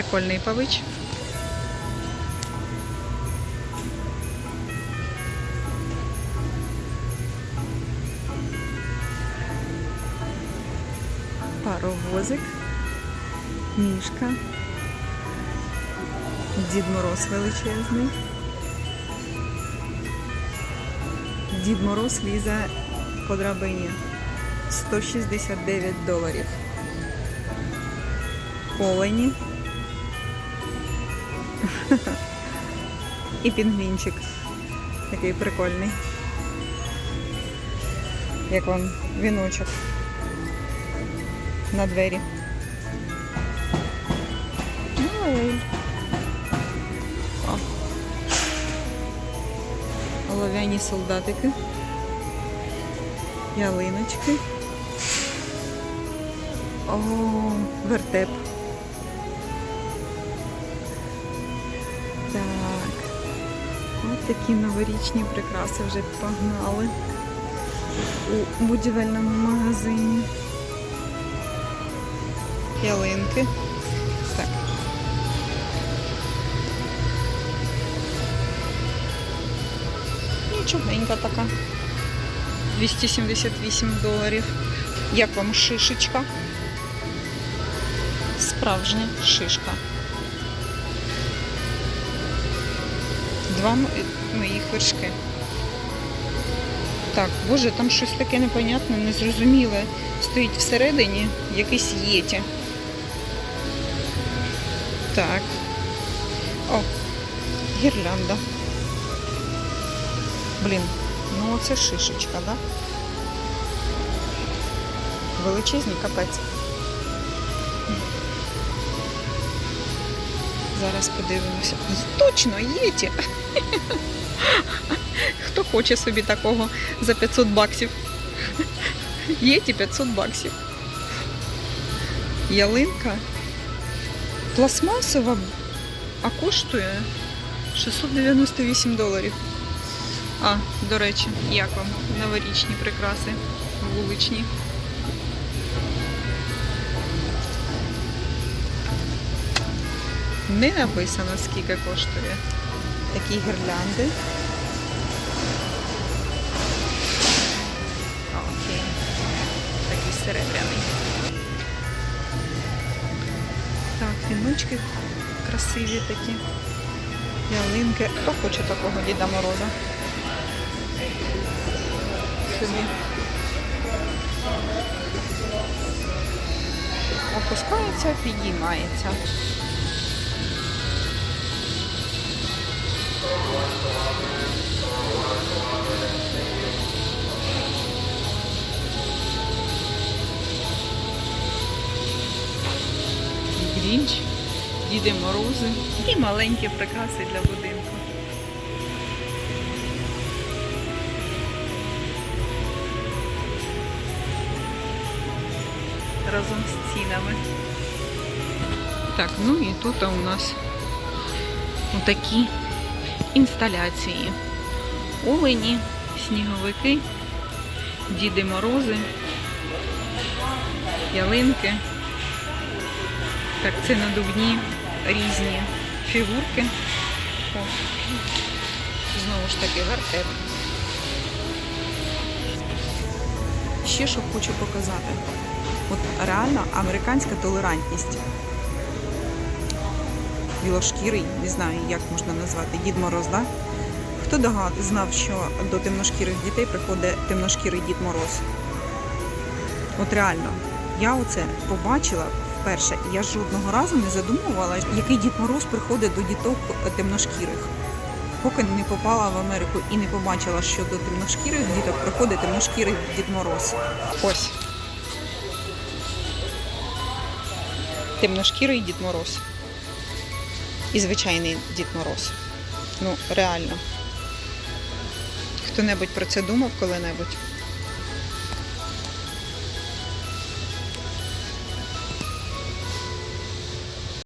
Прикольний павич. Паровозик, мішка, Дід Мороз величезний. Дід Мороз лізе по драбині. 169 доларів. Олені. І пінгвінчик. Такий прикольний. Як вам віночок на двері. Ой. О. Олов'яні солдатики. Ялиночки. О, вертеп. Так. Ось такі новорічні прикраси вже погнали у будівельному магазині. Ялинки. Так. Нічогенька така. 278 доларів. Як вам шишечка? Справжня шишка. Два м- моїх вершки. Так, боже, там щось таке непонятне, незрозуміле. Стоїть всередині якийсь єті. Так. О, гірлянда. Блін, ну оце шишечка, да? Величезний капець. Зараз подивимося. Точно, єті. Хто хоче собі такого за 500 баксів? Єті 500 баксів. Ялинка пластмасова, а коштує 698 доларів. А, до речі, як вам новорічні прикраси вуличні? Не написано, скільки коштує. Такі гірлянди. Окей. Такий серебряний. Так, віночки красиві такі. Ялинки. Хто хоче такого Діда Мороза? Собі. Опускається, підіймається. Грінч, Діди Морози і маленькі прикраси для будинку. Разом з цінами. Так, ну і тут у нас такі інсталяції. Олені, сніговики, Діди Морози, ялинки. Так, це надувні різні фігурки. О, знову ж таки вертеп. Ще що хочу показати. От реально американська толерантність. Білошкірий, не знаю, як можна назвати, Дід Мороз, да? Хто догад знав, що до темношкірих дітей приходить темношкірий Дід Мороз? От реально, я оце побачила вперше, і я жодного разу не задумувала, який Дід Мороз приходить до діток темношкірих. Поки не попала в Америку і не побачила, що до темношкірих діток приходить темношкірий Дід Мороз. Ось. Темношкірий Дід Мороз. І звичайний Дід Мороз. Ну, реально. Хто-небудь про це думав коли-небудь?